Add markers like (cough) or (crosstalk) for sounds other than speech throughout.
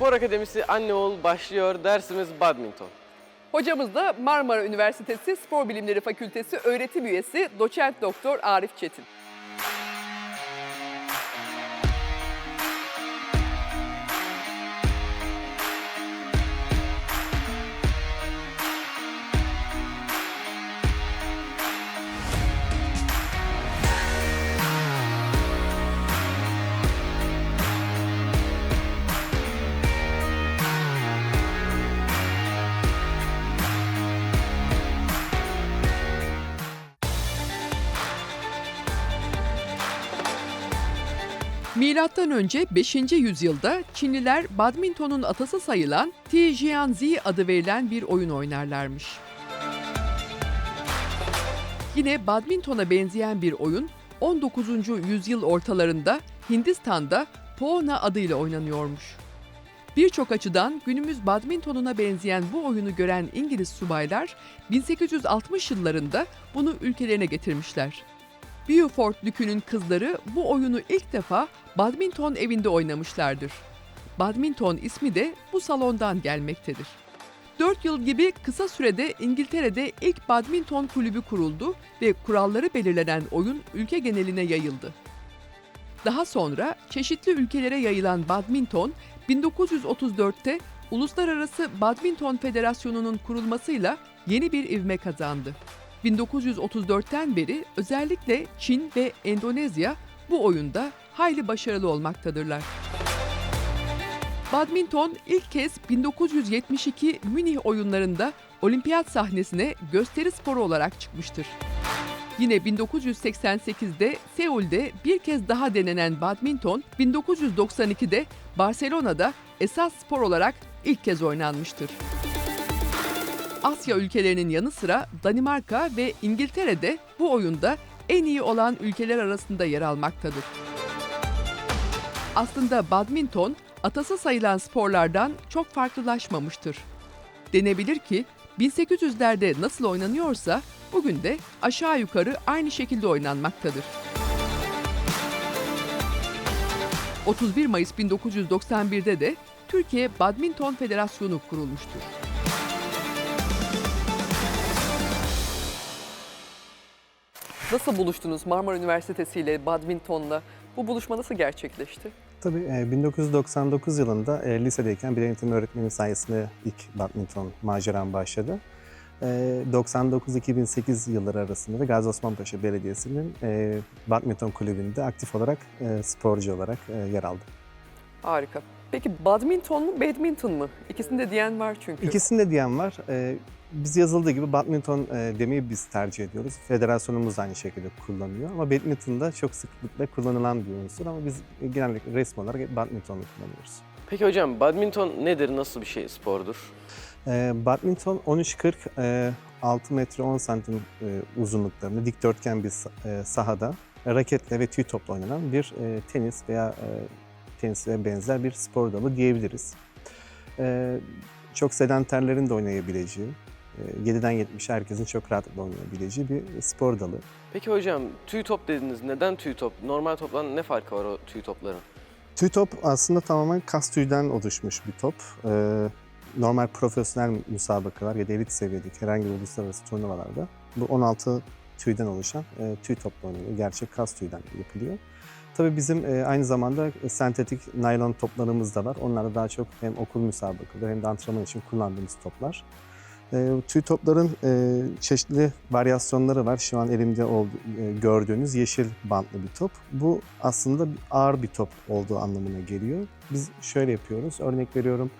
Spor Akademisi Anne Oğul başlıyor. Dersimiz badminton. Hocamız da Marmara Üniversitesi Spor Bilimleri Fakültesi öğretim üyesi doçent doktor Arif Çetin. Milattan önce 5. yüzyılda Çinliler badmintonun atası sayılan Tijianzi adı verilen bir oyun oynarlarmış. Yine badmintona benzeyen bir oyun 19. yüzyıl ortalarında Hindistan'da Poona adıyla oynanıyormuş. Birçok açıdan günümüz badmintonuna benzeyen bu oyunu gören İngiliz subaylar 1860 yıllarında bunu ülkelerine getirmişler. Beaufort Dükü'nün kızları bu oyunu ilk defa badminton evinde oynamışlardır. Badminton ismi de bu salondan gelmektedir. 4 yıl gibi kısa sürede İngiltere'de ilk badminton kulübü kuruldu ve kuralları belirlenen oyun ülke geneline yayıldı. Daha sonra çeşitli ülkelere yayılan badminton 1934'te Uluslararası Badminton Federasyonu'nun kurulmasıyla yeni bir ivme kazandı. 1934'ten beri özellikle Çin ve Endonezya bu oyunda hayli başarılı olmaktadırlar. Badminton ilk kez 1972 Münih oyunlarında olimpiyat sahnesine gösteri sporu olarak çıkmıştır. Yine 1988'de Seul'de bir kez daha denenen badminton 1992'de Barcelona'da esas spor olarak ilk kez oynanmıştır. Asya ülkelerinin yanı sıra Danimarka ve İngiltere'de bu oyunda en iyi olan ülkeler arasında yer almaktadır. Aslında badminton atası sayılan sporlardan çok farklılaşmamıştır. Denebilir ki 1800'lerde nasıl oynanıyorsa bugün de aşağı yukarı aynı şekilde oynanmaktadır. 31 Mayıs 1991'de de Türkiye Badminton Federasyonu kurulmuştur. Nasıl buluştunuz Marmara Üniversitesi ile badmintonla? Bu buluşma nasıl gerçekleşti? Tabii e, 1999 yılında e, lisedeyken bir eğitim öğretmeni sayesinde ilk badminton maceram başladı. E, 99-2008 yılları arasında da Gazi Osman Paşa Belediyesi'nin e, badminton kulübünde aktif olarak e, sporcu olarak e, yer aldım. Harika. Peki badminton mu, badminton mı? İkisinde diyen var çünkü. İkisinde diyen var. E, biz yazıldığı gibi badminton e, demeyi biz tercih ediyoruz. Federasyonumuz aynı şekilde kullanıyor. Ama badminton da çok sıklıkla kullanılan bir unsur ama biz genellikle resmi olarak badmintonu kullanıyoruz. Peki hocam badminton nedir? Nasıl bir şey spordur? E, badminton 13.40 e, 6 metre 10 santim e, uzunluklarında dikdörtgen bir e, sahada raketle ve tüy topla oynanan bir e, tenis veya e, tenise benzer bir spor dalı diyebiliriz. E, çok sedenterlerin de oynayabileceği, e, 7'den 70'e herkesin çok rahatlıkla oynayabileceği bir spor dalı. Peki hocam tüy top dediniz. Neden tüy top? Normal toptan ne farkı var o tüy topların? Tüy top aslında tamamen kas tüyden oluşmuş bir top. Ee, normal profesyonel müsabakalar ya da elit seviyedeki herhangi bir uluslararası turnuvalarda bu 16 tüyden oluşan e, tüy topla oynanıyor. Gerçek kas tüyden yapılıyor. Tabii bizim e, aynı zamanda sentetik naylon toplarımız da var. Onlar da daha çok hem okul müsabakaları hem de antrenman için kullandığımız toplar. E, tüy topların e, çeşitli varyasyonları var. Şu an elimde oldu, e, gördüğünüz yeşil bantlı bir top. Bu aslında ağır bir top olduğu anlamına geliyor. Biz şöyle yapıyoruz. Örnek veriyorum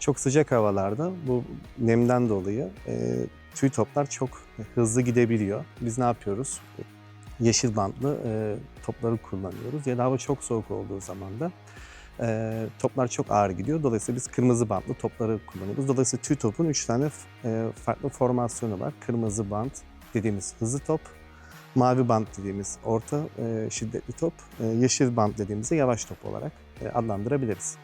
çok sıcak havalarda bu nemden dolayı e, tüy toplar çok hızlı gidebiliyor. Biz ne yapıyoruz? Yeşil bantlı e, topları kullanıyoruz. Ya da hava çok soğuk olduğu zaman da e, toplar çok ağır gidiyor. Dolayısıyla biz kırmızı bantlı topları kullanıyoruz. Dolayısıyla tüy topun üç tane e, farklı formasyonu var. Kırmızı bant dediğimiz hızlı top, mavi bant dediğimiz orta e, şiddetli top, e, yeşil bant dediğimiz de yavaş top olarak e, adlandırabiliriz.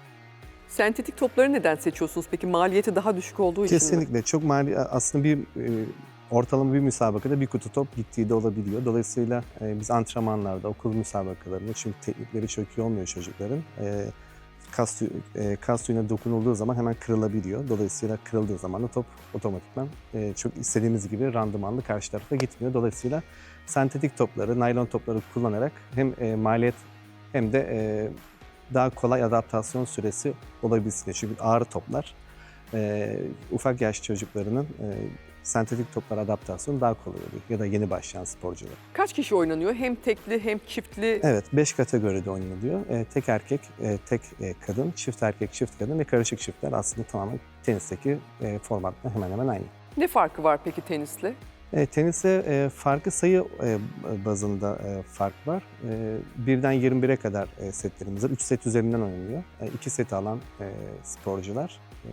Sentetik topları neden seçiyorsunuz peki? Maliyeti daha düşük olduğu için mi? Kesinlikle çok mali aslında bir e, ortalama bir müsabakada bir kutu top gittiği de olabiliyor. Dolayısıyla e, biz antrenmanlarda, okul müsabakalarında çünkü teknikleri çok iyi olmuyor çocukların. E, kas, e, kas tüyüne dokunulduğu zaman hemen kırılabiliyor. Dolayısıyla kırıldığı zaman da top otomatikman e, çok istediğimiz gibi randımanlı karşı tarafa gitmiyor. Dolayısıyla sentetik topları, naylon topları kullanarak hem e, maliyet hem de e, daha kolay adaptasyon süresi olabilsin. Çünkü ağır toplar e, ufak yaş çocuklarının e, sentetik toplara adaptasyonu daha kolay oluyor. Ya da yeni başlayan sporcular. Kaç kişi oynanıyor? Hem tekli hem çiftli. Evet, 5 kategoride oynanıyor. E, tek erkek, e, tek e, kadın, çift erkek, çift kadın ve karışık çiftler aslında tamamen tenisteki e, formatla hemen hemen aynı. Ne farkı var peki tenisle? E, teniste e, farkı sayı e, bazında e, fark var. E, birden 21'e kadar e, setlerimiz var. 3 set üzerinden oynanıyor. 2 seti alan e, sporcular e,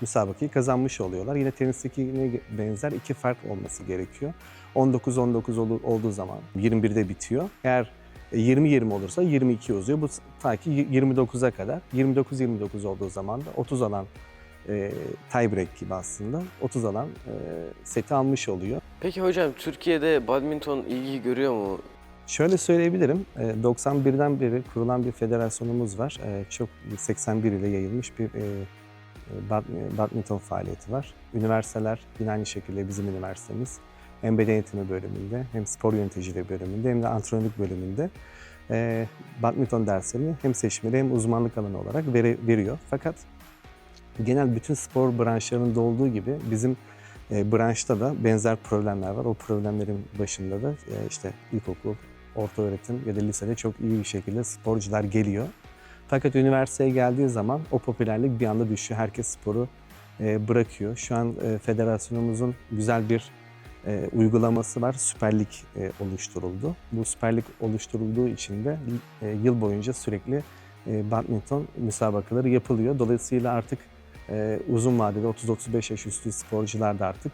müsabakayı kazanmış oluyorlar. Yine tenistekine benzer iki fark olması gerekiyor. 19-19 olu- olduğu zaman 21'de bitiyor. Eğer e, 20-20 olursa 22 uzuyor. Bu ta ki 29'a kadar. 29-29 olduğu zaman da 30 alan e, tiebreak gibi aslında 30 alan e, seti almış oluyor. Peki hocam Türkiye'de badminton ilgi görüyor mu? Şöyle söyleyebilirim, e, 91'den beri kurulan bir federasyonumuz var. E, Çok 81 ile yayılmış bir e, e, badminton faaliyeti var. Üniversiteler yine aynı şekilde bizim üniversitemiz hem beden eğitimi bölümünde hem spor yöneticiliği bölümünde hem de antrenörlük bölümünde e, badminton derslerini hem seçmeli hem uzmanlık alanı olarak veri- veriyor. Fakat genel bütün spor branşlarında olduğu gibi bizim e, branşta da benzer problemler var. O problemlerin başında da e, işte ilkokul, orta öğretim ya da lisede çok iyi bir şekilde sporcular geliyor. Fakat üniversiteye geldiği zaman o popülerlik bir anda düşüyor. Herkes sporu e, bırakıyor. Şu an e, federasyonumuzun güzel bir e, uygulaması var. Süper Lig oluşturuldu. Bu Süper Lig oluşturulduğu için de yıl boyunca sürekli badminton müsabakaları yapılıyor. Dolayısıyla artık uzun vadede 30-35 yaş üstü sporcular da artık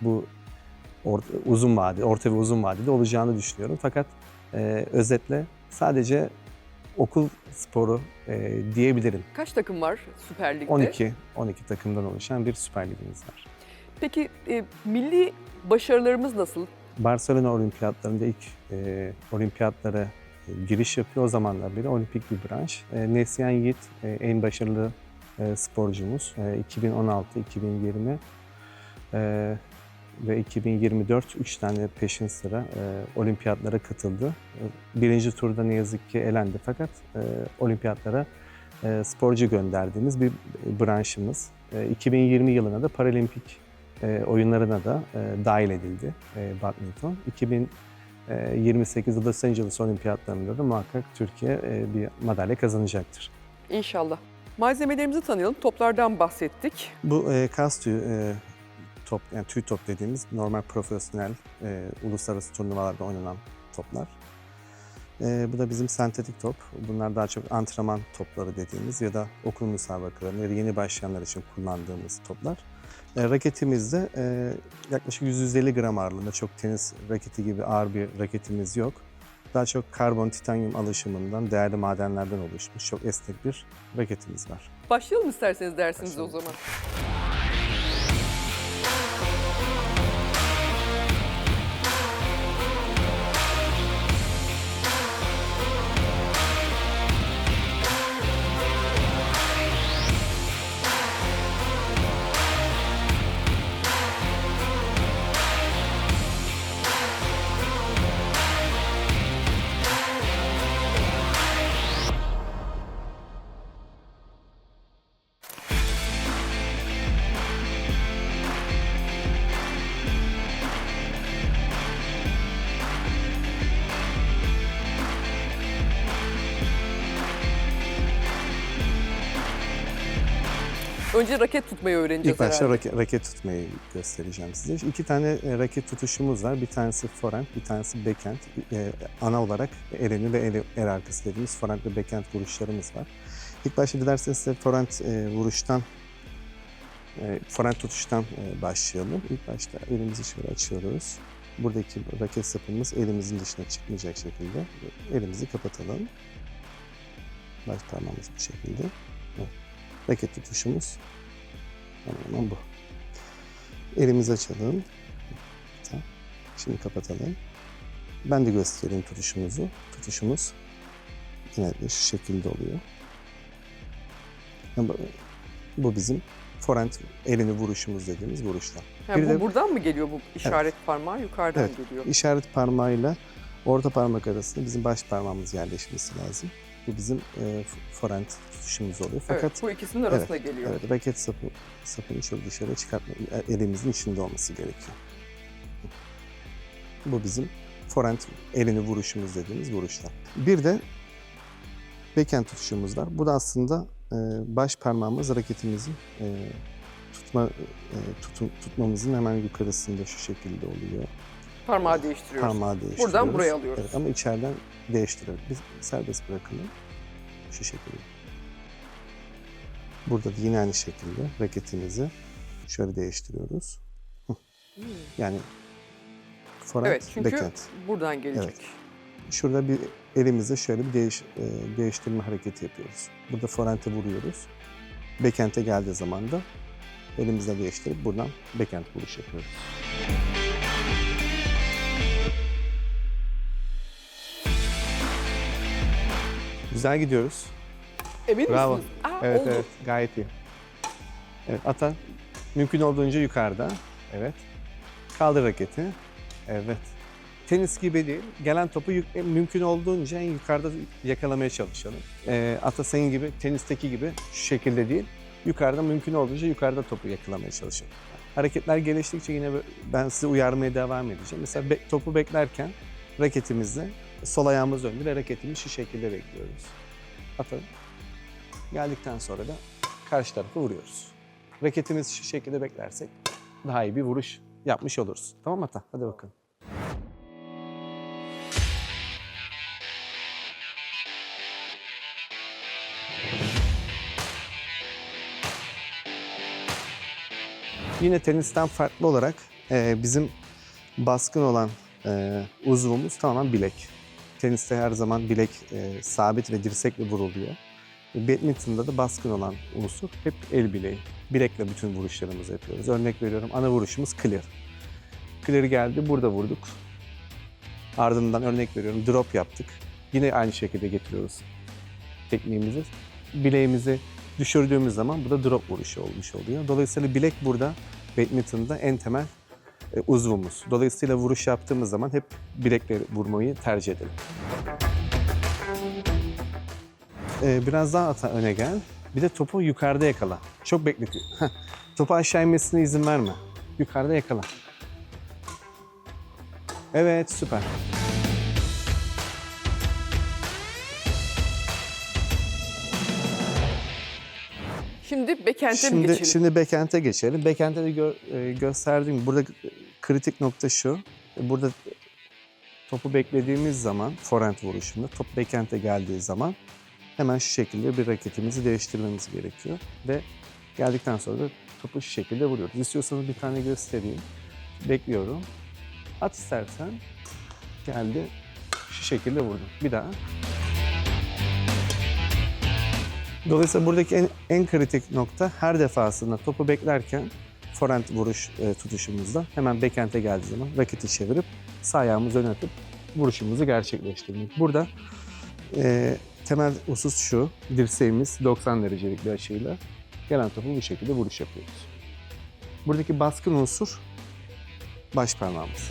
bu uzun vade, orta ve uzun vadede olacağını düşünüyorum. Fakat özetle sadece okul sporu e, diyebilirim. Kaç takım var Süper Lig'de? 12 12 takımdan oluşan bir Süper Ligimiz var. Peki e, milli başarılarımız nasıl? Barcelona Olimpiyatlarında ilk e, olimpiyatlara e, giriş yapıyor. O zamanlar beri olimpik bir branş. E, Neslihan Yiğit e, en başarılı e, sporcumuz. E, 2016, 2020 e, ve 2024 üç tane peşin sıra e, olimpiyatlara katıldı. E, birinci turda ne yazık ki elendi fakat e, olimpiyatlara e, sporcu gönderdiğimiz bir branşımız. E, 2020 yılına da paralimpik e, oyunlarına da e, dahil edildi e, badminton. 2028 Los Angeles Olimpiyatlarında da muhakkak Türkiye e, bir madalya kazanacaktır. İnşallah. Malzemelerimizi tanıyalım. Toplardan bahsettik. Bu e, kas tüyü e, top, yani tüy top dediğimiz normal profesyonel e, uluslararası turnuvalarda oynanan toplar. E, bu da bizim sentetik top. Bunlar daha çok antrenman topları dediğimiz ya da okul müsabakalarında ya da yeni başlayanlar için kullandığımız toplar. E, raketimiz de e, yaklaşık 150 gram ağırlığında çok tenis raketi gibi ağır bir raketimiz yok. Daha çok karbon, titanyum alışımından, değerli madenlerden oluşmuş çok esnek bir raketimiz var. Başlayalım isterseniz dersinize o zaman. Önce raket tutmayı öğreneceğiz İlk başta herhalde. raket, raket tutmayı göstereceğim size. İki tane e, raket tutuşumuz var. Bir tanesi forehand, bir tanesi backhand. E, ana olarak el önü ve el, el arkası dediğimiz forehand ve backhand vuruşlarımız var. İlk başta dilerseniz size forehand e, vuruştan, e, forehand tutuştan e, başlayalım. İlk başta elimizi şöyle açıyoruz. Buradaki raket sapımız elimizin dışına çıkmayacak şekilde elimizi kapatalım. Baş parmağımız bu şekilde. Evet. Raket tutuşumuz Tamamen bu. Elimizi açalım. Şimdi kapatalım. Ben de göstereyim tutuşumuzu. Tutuşumuz yine şu şekilde oluyor. Bu- bizim forehand elini vuruşumuz dediğimiz vuruşlar. Ha, Bir bu de- buradan mı geliyor bu işaret parmağı? Yukarıdan Evet. geliyor. İşaret parmağıyla orta parmak arasında bizim baş parmağımız yerleşmesi lazım. Bu bizim e, forehand tutuşumuz oluyor. Fakat evet, bu ikisinin arasına geliyor. Evet, raket sapı, sapını şöyle dışarı çıkartma, elimizin içinde olması gerekiyor. Bu bizim forehand elini vuruşumuz dediğimiz vuruşlar. Bir de backhand tutuşumuz var. Bu da aslında e, baş parmağımız raketimizin e, tutma e, tutun, tutmamızın hemen yukarısında şu şekilde oluyor. Parmağı değiştiriyoruz. Parmağı değiştiriyoruz. Buradan buraya alıyoruz. Evet, ama içeriden değiştiriyoruz. Biz serbest bırakalım. Şu şekilde. Burada da yine aynı şekilde raketimizi şöyle değiştiriyoruz. Yani forehand, Evet çünkü backhand. buradan gelecek. Evet. Şurada bir elimizle şöyle bir değiş, e, değiştirme hareketi yapıyoruz. Burada forehand'e vuruyoruz. Backhand'e geldiği zaman da elimizle değiştirip buradan backhand vuruş yapıyoruz. Güzel gidiyoruz. Emin Bravo. misiniz? Aa, Evet oldu. evet gayet iyi. Evet ata mümkün olduğunca yukarıda. Evet. Kaldır raketi. Evet. Tenis gibi değil. Gelen topu yük- en mümkün olduğunca en yukarıda yakalamaya çalışalım. Ee, ata senin gibi tenisteki gibi şu şekilde değil. Yukarıda mümkün olduğunca yukarıda topu yakalamaya çalışalım. Hareketler geliştikçe yine ben sizi uyarmaya devam edeceğim. Mesela be- topu beklerken raketimizle sol ayağımız önde ve raketimizi şu şekilde bekliyoruz. Atalım. Geldikten sonra da karşı tarafı vuruyoruz. Raketimizi şu şekilde beklersek daha iyi bir vuruş yapmış oluruz. Tamam mı Ata? Hadi bakalım. Yine tenisten farklı olarak e, bizim baskın olan e, uzvumuz tamamen bilek. Teniste her zaman bilek e, sabit ve dirsekle vuruluyor. Badminton'da da baskın olan unsur hep el bileği. Bilekle bütün vuruşlarımızı yapıyoruz. Örnek veriyorum ana vuruşumuz clear. Clear geldi burada vurduk. Ardından örnek veriyorum drop yaptık. Yine aynı şekilde getiriyoruz tekniğimizi. Bileğimizi düşürdüğümüz zaman bu da drop vuruşu olmuş oluyor. Dolayısıyla bilek burada badminton'da en temel e, uzvumuz. Dolayısıyla vuruş yaptığımız zaman hep bilekle vurmayı tercih edelim. Ee, biraz daha ata öne gel. Bir de topu yukarıda yakala. Çok bekletiyor. Topu aşağı inmesine izin verme. Yukarıda yakala. Evet, süper. Şimdi backhand'e mi Şimdi, geçelim? şimdi backhand'e geçelim. Backhand'e de gö- e, gösterdiğim burada kritik nokta şu. Burada topu beklediğimiz zaman forehand vuruşunda top backhand'e geldiği zaman hemen şu şekilde bir raketimizi değiştirmemiz gerekiyor. Ve geldikten sonra da topu şu şekilde vuruyoruz. İstiyorsanız bir tane göstereyim. Bekliyorum. At istersen. Geldi. Şu şekilde vurdum. Bir daha. Dolayısıyla buradaki en, en kritik nokta her defasında topu beklerken forehand vuruş e, tutuşumuzda hemen backhand'e geldiği zaman raketi çevirip sağ ayağımızı öne atıp vuruşumuzu gerçekleştirmek. Burada e, temel husus şu, dirseğimiz 90 derecelik bir açıyla gelen topu bu şekilde vuruş yapıyoruz. Buradaki baskın unsur baş parmağımız.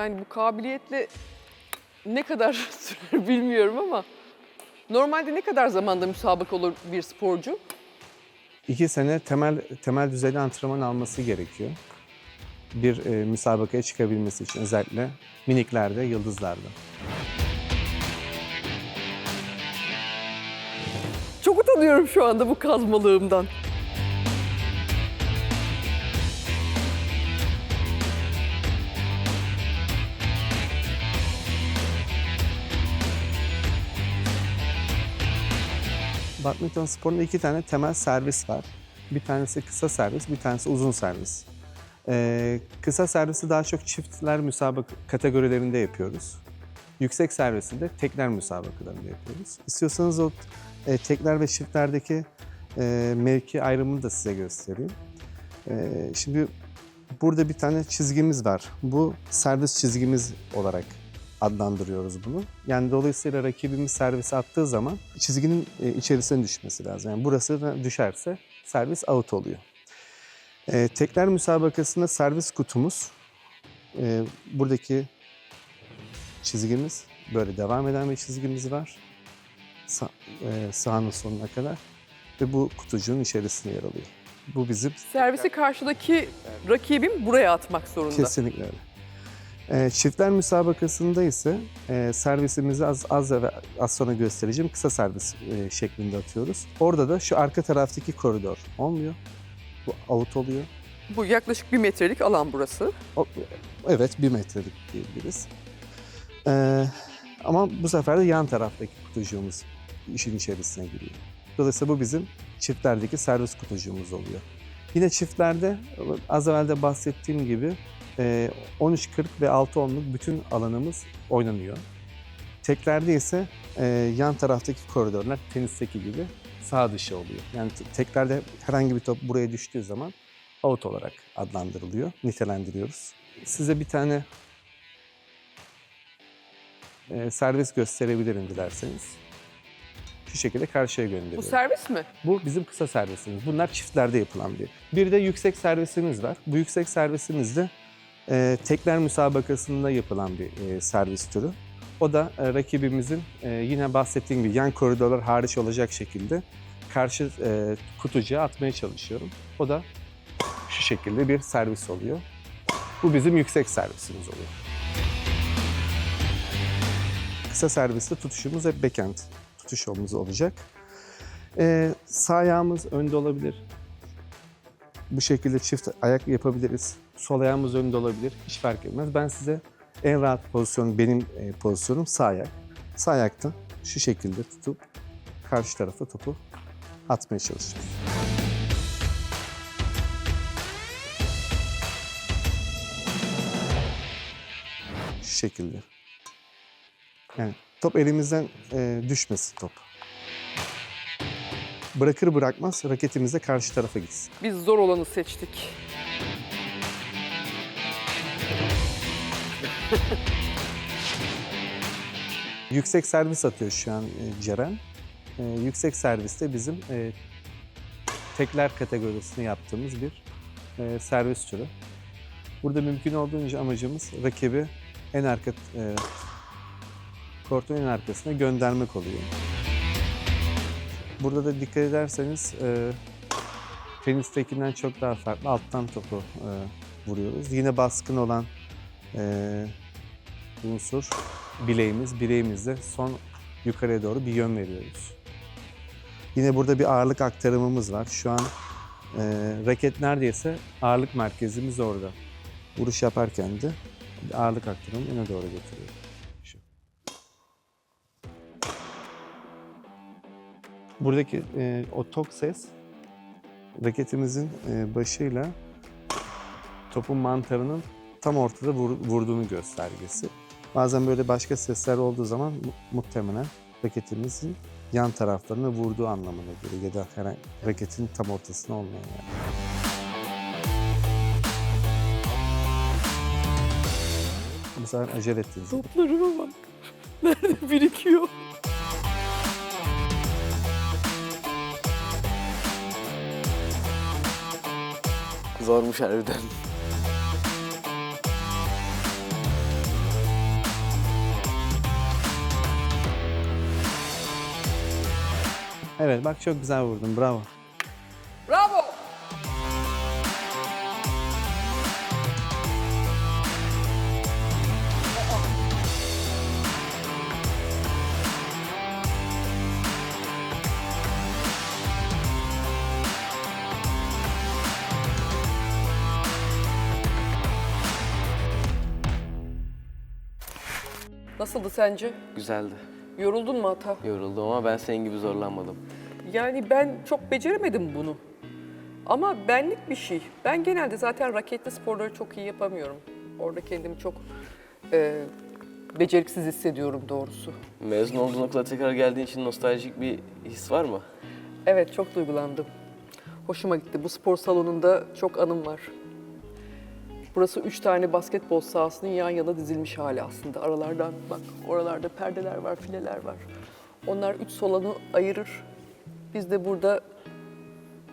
Yani bu kabiliyetle ne kadar (laughs) sürer bilmiyorum ama normalde ne kadar zamanda müsabaka olur bir sporcu? İki sene temel temel düzeyde antrenman alması gerekiyor. Bir e, müsabakaya çıkabilmesi için özellikle miniklerde, yıldızlarda. Çok utanıyorum şu anda bu kazmalığımdan. Badminton sporunda iki tane temel servis var. Bir tanesi kısa servis, bir tanesi uzun servis. Ee, kısa servisi daha çok çiftler müsabaka kategorilerinde yapıyoruz. Yüksek servisi de tekler müsabakalarında yapıyoruz. İstiyorsanız o e, tekler ve çiftlerdeki e, mevki ayrımını da size göstereyim. E, şimdi burada bir tane çizgimiz var. Bu servis çizgimiz olarak adlandırıyoruz bunu. Yani dolayısıyla rakibimiz servisi attığı zaman çizginin e, içerisine düşmesi lazım. Yani burası düşerse servis out oluyor. E, tekrar müsabakasında servis kutumuz e, buradaki çizgimiz böyle devam eden bir çizgimiz var. Sa e, sağının sonuna kadar ve bu kutucuğun içerisinde yer alıyor. Bu bizim Servisi karşıdaki rakibim buraya atmak zorunda. Kesinlikle öyle. Ee, çiftler müsabakasında ise e, servisimizi az, az ve az sonra göstereceğim kısa servis e, şeklinde atıyoruz. Orada da şu arka taraftaki koridor olmuyor. Bu out oluyor. Bu yaklaşık bir metrelik alan burası. O- evet bir metrelik diyebiliriz. Ee, ama bu sefer de yan taraftaki kutucuğumuz işin içerisine giriyor. Dolayısıyla bu bizim çiftlerdeki servis kutucuğumuz oluyor. Yine çiftlerde az evvel de bahsettiğim gibi 13-40 ve 6-10'luk bütün alanımız oynanıyor. Teklerde ise e, yan taraftaki koridorlar tenisteki gibi sağ dışı oluyor. Yani te- teklerde herhangi bir top buraya düştüğü zaman out olarak adlandırılıyor, nitelendiriyoruz. Size bir tane e, servis gösterebilirim dilerseniz. Şu şekilde karşıya Bu gönderiyorum. servis mi? Bu bizim kısa servisimiz. Bunlar çiftlerde yapılan bir. Bir de yüksek servisimiz var. Bu yüksek servisimiz de e, tekler müsabakasında yapılan bir e, servis türü. O da e, rakibimizin e, yine bahsettiğim gibi yan koridorlar hariç olacak şekilde karşı e, kutucuğa atmaya çalışıyorum. O da şu şekilde bir servis oluyor. Bu bizim yüksek servisimiz oluyor. Kısa serviste tutuşumuz hep backhand tutuş omuz olacak. Ee, sağ ayağımız önde olabilir. Bu şekilde çift ayak yapabiliriz. Sol ayağımız önde olabilir. Hiç fark etmez. Ben size en rahat pozisyon benim e, pozisyonum sağ ayak. Sağ ayakta şu şekilde tutup karşı tarafa topu atmaya çalışacağız. Şu şekilde. Yani top elimizden e, düşmesin top. Bırakır bırakmaz raketimiz karşı tarafa gitsin. Biz zor olanı seçtik. (laughs) Yüksek servis atıyor şu an e, Ceren. E, yüksek serviste bizim e, tekler kategorisini yaptığımız bir e, servis türü. Burada mümkün olduğunca amacımız rakibi en arka e, kortun en arkasına göndermek oluyor. Burada da dikkat ederseniz e, tenistekinden çok daha farklı alttan topu vuruyoruz. Yine baskın olan e, unsur bileğimiz. Bileğimizde son yukarıya doğru bir yön veriyoruz. Yine burada bir ağırlık aktarımımız var. Şu an e, raket neredeyse ağırlık merkezimiz orada. Vuruş yaparken de ağırlık aktarımı öne doğru getiriyor. Buradaki e, o tok ses raketimizin e, başıyla topun mantarının tam ortada vur- vurduğunu göstergesi. Bazen böyle başka sesler olduğu zaman mu- muhtemelen raketimizin yan taraflarına vurduğu anlamına geliyor ya da herhangi raketin tam ortasına olmayan yani. Bu sefer acele ettiniz. Toplarıma bak. (laughs) Nerede birikiyor? Zormuş harbiden. Evet bak çok güzel vurdun bravo. Bravo! Nasıldı sence? Güzeldi. Yoruldun mu hata? Yoruldum ama ben senin gibi zorlanmadım. Yani ben çok beceremedim bunu. Ama benlik bir şey. Ben genelde zaten raketli sporları çok iyi yapamıyorum. Orada kendimi çok e, beceriksiz hissediyorum doğrusu. Mezun olduğun okula tekrar geldiğin için nostaljik bir his var mı? Evet çok duygulandım. Hoşuma gitti. Bu spor salonunda çok anım var. Burası üç tane basketbol sahasının yan yana dizilmiş hali aslında. Aralardan bak oralarda perdeler var, fileler var. Onlar üç salonu ayırır. Biz de burada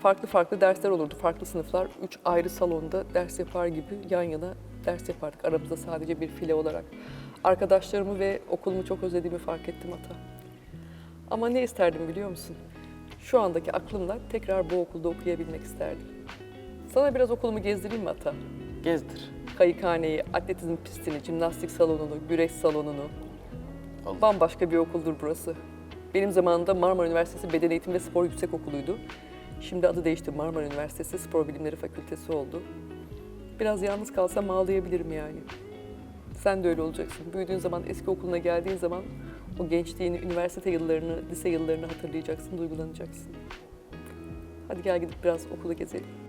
farklı farklı dersler olurdu. Farklı sınıflar üç ayrı salonda ders yapar gibi yan yana ders yapardık. Aramızda sadece bir file olarak. Arkadaşlarımı ve okulumu çok özlediğimi fark ettim hata. Ama ne isterdim biliyor musun? Şu andaki aklımla tekrar bu okulda okuyabilmek isterdim. Sana biraz okulumu gezdireyim mi Ata? Gezdir. Kayıkhaneyi, atletizm pistini, jimnastik salonunu, güreş salonunu. Olur. Bambaşka bir okuldur burası. Benim zamanımda Marmara Üniversitesi Beden Eğitimi ve Spor Yüksek Okulu'ydu. Şimdi adı değişti. Marmara Üniversitesi Spor Bilimleri Fakültesi oldu. Biraz yalnız kalsam ağlayabilirim yani. Sen de öyle olacaksın. Büyüdüğün zaman, eski okuluna geldiğin zaman o gençliğini, üniversite yıllarını, lise yıllarını hatırlayacaksın, duygulanacaksın. Hadi gel gidip biraz okulu gezelim.